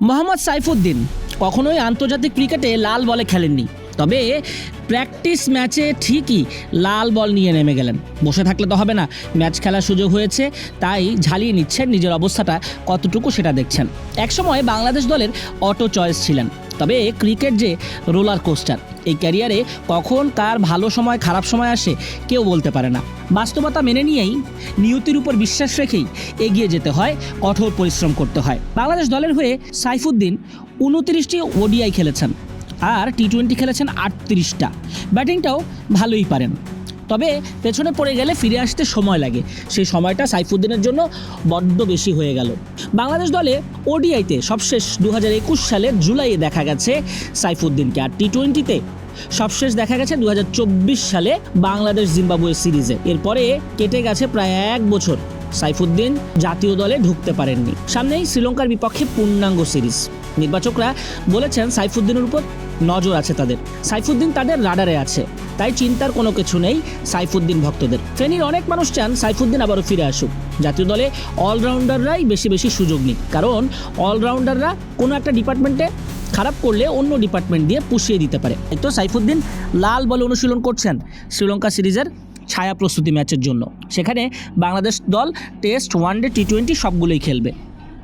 মোহাম্মদ সাইফুদ্দিন কখনোই আন্তর্জাতিক ক্রিকেটে লাল বলে খেলেননি। তবে প্র্যাকটিস ম্যাচে ঠিকই লাল বল নিয়ে নেমে গেলেন। বসে থাকলে তো হবে না। ম্যাচ খেলার সুযোগ হয়েছে, তাই ঝালিয়ে নিচ্ছেন নিজের অবস্থাটা। কতটুকু সেটা দেখছেন। একসময় বাংলাদেশ দলের অটো চয়েস ছিলেন। তবে ক্রিকেট যে রোলার কোস্টার এই ক্যারিয়ারে কখন কার ভালো সময়, খারাপ সময় আসে কেউ বলতে পারে না। বাস্তবতা মেনে নিয়েই নিয়তির উপর বিশ্বাস রেখেই এগিয়ে যেতে হয়, কঠোর পরিশ্রম করতে হয়। বাংলাদেশ দলের হয়ে সাইফুদ্দিন উনত্রিশটি ওডিআই খেলেছেন আর টি টোয়েন্টি খেলেছেন আটত্রিশটা। ব্যাটিংটাও ভালোই পারেন। তবে পেছনে পড়ে গেলে ফিরে আসতে সময় লাগে। সেই সময়টা সাইফুদ্দিনের জন্য বড্ড বেশি হয়ে গেল। বাংলাদেশ দলে ওডিআইতে সবশেষ দু হাজার একুশ সালের জুলাইয়ে দেখা গেছে সাইফুদ্দিনকে। আর টি টোয়েন্টিতে সবশেষ দেখা গেছে দু হাজার চব্বিশ সালে বাংলাদেশ জিম্বাবুয়ে সিরিজে। এরপরে কেটে গেছে প্রায় এক বছর। সাইফুদ্দিন জাতীয় দলে ঢুকতে পারেননি। সামনেই শ্রীলঙ্কার বিপক্ষে পূর্ণাঙ্গ সিরিজ। নির্বাচকরা বলেছেন সাইফুদ্দিনের উপর নজর আছে তাদের। সাইফুদ্দিন তাদের রাডারে আছে, তাই চিন্তার কোনো কিছু নেই সাইফুদ্দিন ভক্তদের। ফেনীর অনেক মানুষ চান সাইফুদ্দিন আবারও ফিরে আসুক। জাতীয় দলে অলরাউন্ডাররাই বেশি বেশি সুযোগ নিক, কারণ অলরাউন্ডাররা কোনো একটা ডিপার্টমেন্টে খারাপ করলে অন্য ডিপার্টমেন্ট দিয়ে পুষিয়ে দিতে পারে। তো সাইফুদ্দিন লাল বলে অনুশীলন করছেন শ্রীলঙ্কা সিরিজের ছায়া প্রস্তুতি ম্যাচের জন্য। সেখানে বাংলাদেশ দল টেস্ট, ওয়ানডে, টি টোয়েন্টি সবগুলোই খেলবে।